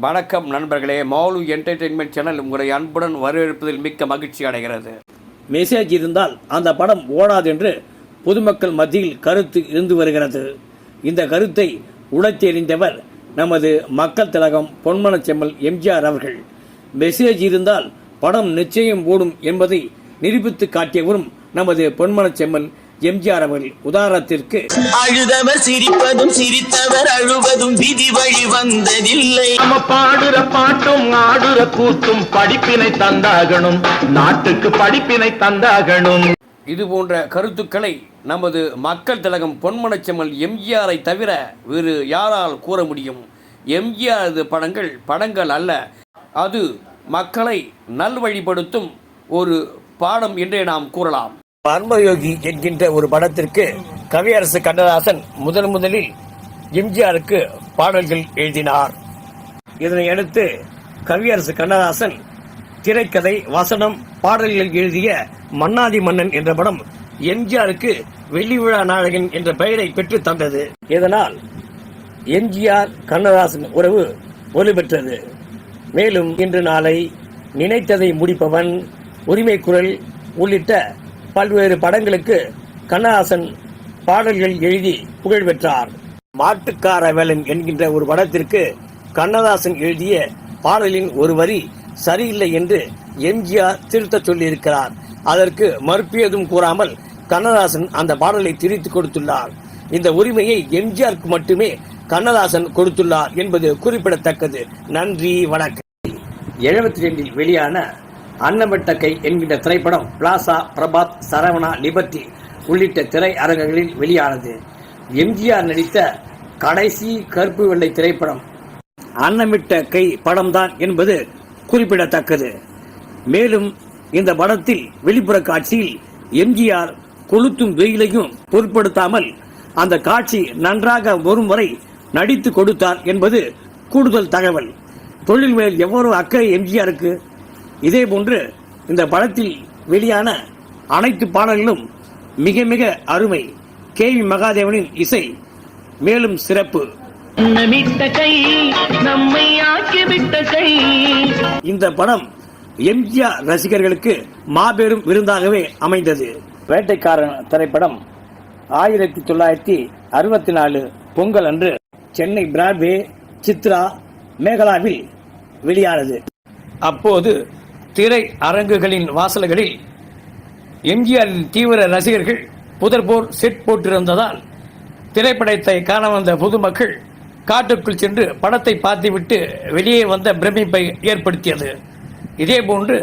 வணக்கம் நண்பர்களே. மௌலு entertainment channel உங்களை அன்புடன் வரவேற்பதில் மிக்க மகிழ்ச்சி அடைகிறது. மெசேஜ் இருந்தால் அந்த படம் ஓடாது என்று பொதுமக்கள் மத்தியில் கருத்து இருந்து வருகிறது. இந்த கருத்தை உணர்த்தெறிந்தவர் நமது மக்கள் திலகம் பொன்மனச்செம்மல் எம்ஜிஆர் அவர்கள். மெசேஜ் இருந்தால் படம் நிச்சயம் ஓடும் என்பதை நிரூபித்து காட்டியவரும் நமது பொன்மனச்செம்மல் எம்ஜிஆர் அவர்கள் உதாரணத்திற்கு அழுதவர் சிரிப்பதும் சிரித்தவர் அழுவதும் விதி வழி வந்ததில்லை. நாம பாடுற பாட்டும் ஆடுற கூத்தும் படிப்பினை தந்தாகணும். நாட்டுக்கு படிப்பினை தந்தாகணும். இது போன்ற கருத்துக்களை நமது மக்கள் திலகம் பொன்மனச்செம்மல் எம்ஜிஆரை தவிர வேறு யாரால் கூற முடியும்? எம்ஜிஆரது படங்கள் படங்கள் அல்ல. அது மக்களை நல்வழிப்படுத்தும் ஒரு பாடம் என்றே நாம் கூறலாம். பர்மயோகி என்கின்ற ஒரு படத்திற்கு கவியரசு கண்ணதாசன் முதன் முதலில் எம்ஜிஆருக்கு பாடல்கள் எழுதினார். இதனை அடுத்து கவியரசு கண்ணதாசன் திரைக்கதை வசனம் பாடல்கள் எழுதிய மன்னாதி மன்னன் என்ற படம் எம்ஜிஆருக்கு வெள்ளி விழா நாயகன் என்ற பெயரை பெற்று தந்தது. இதனால் எம்ஜிஆர் கண்ணதாசன் உறவு வலுப்பெற்றது. மேலும் இன்று நாளை நினைத்ததை முடிப்பவன் உரிமை குரல் உள்ளிட்ட பல்வேறு படங்களுக்கு கண்ணதாசன் பாடல்கள் எழுதி புகழ் பெற்றார். மாட்டுக்கார வேலன் என்கின்ற ஒரு படத்திற்கு கண்ணதாசன் எழுதிய பாடலின் ஒரு வரி சரியில்லை என்று எம்ஜிஆர் திருத்தச் சொல்லியிருக்கிறார். அதற்கு மறுப்பியதும் கூறாமல் கண்ணதாசன் அந்த பாடலை திரித்து கொடுத்துள்ளார். இந்த உரிமையை எம்ஜிஆருக்கு மட்டுமே கண்ணதாசன் கொடுத்துள்ளார் என்பது குறிப்பிடத்தக்கது. நன்றி வணக்கம். எழுபத்தி ரெண்டில் வெளியான அன்னமிட்டக்கை கை என்கின்ற திரைப்படம் பிளாசா பிரபாத் சரவணா லிபர்டி உள்ளிட்ட திரையரங்குகளில் வெளியானது. எம்ஜிஆர் நடித்த கடைசி கருப்பு வெள்ளை திரைப்படம் அன்னமிட்ட கை படம்தான் என்பது குறிப்பிடத்தக்கது. மேலும் இந்த படத்தில் வெளிப்புற காட்சியில் எம்ஜிஆர் கொளுத்தும் வெயிலையும் பொருட்படுத்தாமல் அந்த காட்சி நன்றாக வரும் வரை நடித்து கொடுத்தார் என்பது கூடுதல் தகவல். தொழில் மேல் எவ்வளவு அக்கறை எம்ஜிஆருக்கு? இதே போன்று இந்த படத்தில் வெளியான அனைத்து பாடல்களும் மிக மிக அருமை. கே வி மகாதேவனின் இசை மேலும் சிறப்பு. இந்த படம் எம்ஜிஆர் ரசிகர்களுக்கு மாபெரும் விருந்தாகவே அமைந்தது. வேட்டைக்காரன் திரைப்படம் ஆயிரத்தி தொள்ளாயிரத்தி அறுபத்தி நாலு பொங்கல் அன்று சென்னை பிராட்வே சித்ரா மேகலாவில் வெளியானது. அப்போது திரை அரங்குகளின் வாசல்களில் எம்ஜிஆரின் தீவிர ரசிகர்கள் புதர்போர் செட் போட்டிருந்ததால் திரைப்படத்தை காண வந்த பொதுமக்கள் காட்டுக்குள் சென்று படத்தை பார்த்துவிட்டு வெளியே வந்த பிரமிப்பை ஏற்படுத்தியது. இதேபோன்று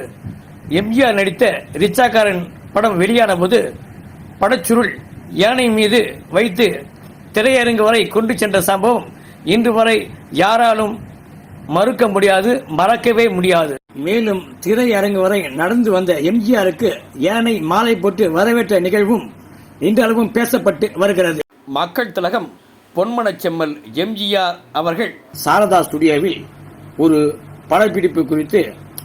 எம்ஜிஆர் நடித்த ரிச்சாக்காரன் படம் வெளியான போது படச்சுருள் யானை மீது வைத்து திரையரங்கு வரை கொண்டு சென்ற சம்பவம் இன்று வரை யாராலும் மறுக்க முடியாது மறக்கவே முடியாது. மேலும் திரையரங்கு வரை நடந்து வந்த எம்ஜிஆருக்கு யானை மாலை போட்டு வரவேற்ற நிகழ்வும் இன்றளவும் பேசப்பட்டு வருகிறது. மக்கள் திலகம் பொன்மனச்செம்மல் எம்ஜிஆர் அவர்கள். சாரதா ஸ்டுடியோவில் ஒரு படப்பிடிப்பு குறித்து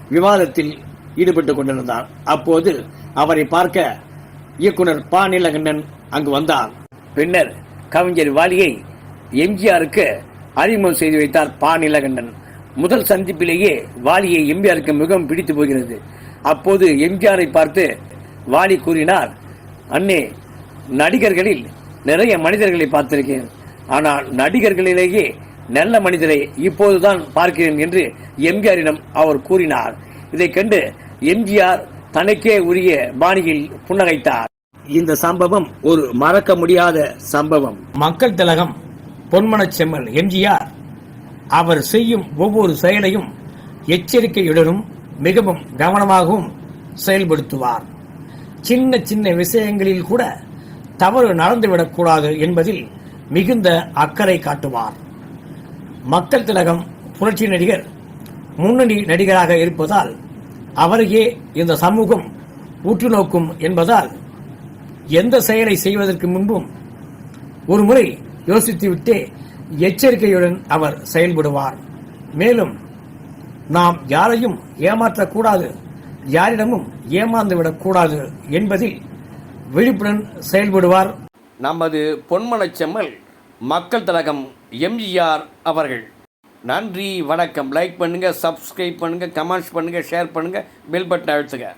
விவாதத்தில் ஈடுபட்டுக் கொண்டிருந்தார். அப்போது அவரை பார்க்க இயக்குனர் பா. நீலகண்டன் அங்கு வந்தார். பின்னர் கவிஞர் வாலியை எம்ஜிஆருக்கு அறிமுகம் செய்து வைத்தார் பா. நீலகண்டன். முதல் சந்திப்பிலேயே வாலியை எம்ஜிஆருக்கு மிகவும் பிடித்து போகிறது. அப்போது எம்ஜிஆரை பார்த்து வாலி கூறினார் அண்ணே நடிகர்களில் நிறைய மனிதர்களை பார்த்திருக்கேன். ஆனால் நடிகர்களிலேயே நல்ல மனிதரை இப்போதுதான் பார்க்கிறேன் என்று எம்ஜிஆரிடம் அவர் கூறினார். இதைக் கண்டு எம்ஜிஆர் தனக்கே உரிய பாணியில் புன்னகைத்தார். இந்த சம்பவம் ஒரு மறக்க முடியாத சம்பவம். மக்கள் திலகம் பொன்மனச் செம்மல் எம்ஜிஆர். அவர் செய்யும் ஒவ்வொரு செயலையும் எச்சரிக்கையுடனும் மிகவும் கவனமாகவும் செயல்படுத்துவார். சின்ன சின்ன விஷயங்களில் கூட தவறு நடந்துவிடக்கூடாது என்பதில் மிகுந்த அக்கறை காட்டுவார். மக்கள் திலகம் புரட்சி நடிகர் முன்னணி நடிகராக இருப்பதால் அவரையே இந்த சமூகம் உற்று நோக்கும் என்பதால் எந்த செயலை செய்வதற்கு முன்பும் ஒரு முறை யோசித்துவிட்டே எச்சரிக்கையுடன் அவர் செயல்படுவார். மேலும் நாம் யாரையும் ஏமாற்றக்கூடாது யாரிடமும் ஏமாந்துவிடக்கூடாது என்பதில் விழிப்புடன் செயல்படுவார். நமது பொன்மனச்செம்மல் மக்கள் தலகம் எம்ஜிஆர் அவர்கள். நன்றி வணக்கம். லைக் பண்ணுங்கள் சப்ஸ்கிரைப் பண்ணுங்கள் கமெண்ட்ஸ் பண்ணுங்கள் ஷேர் பண்ணுங்கள் பெல் பட்டன் அழுத்துங்க.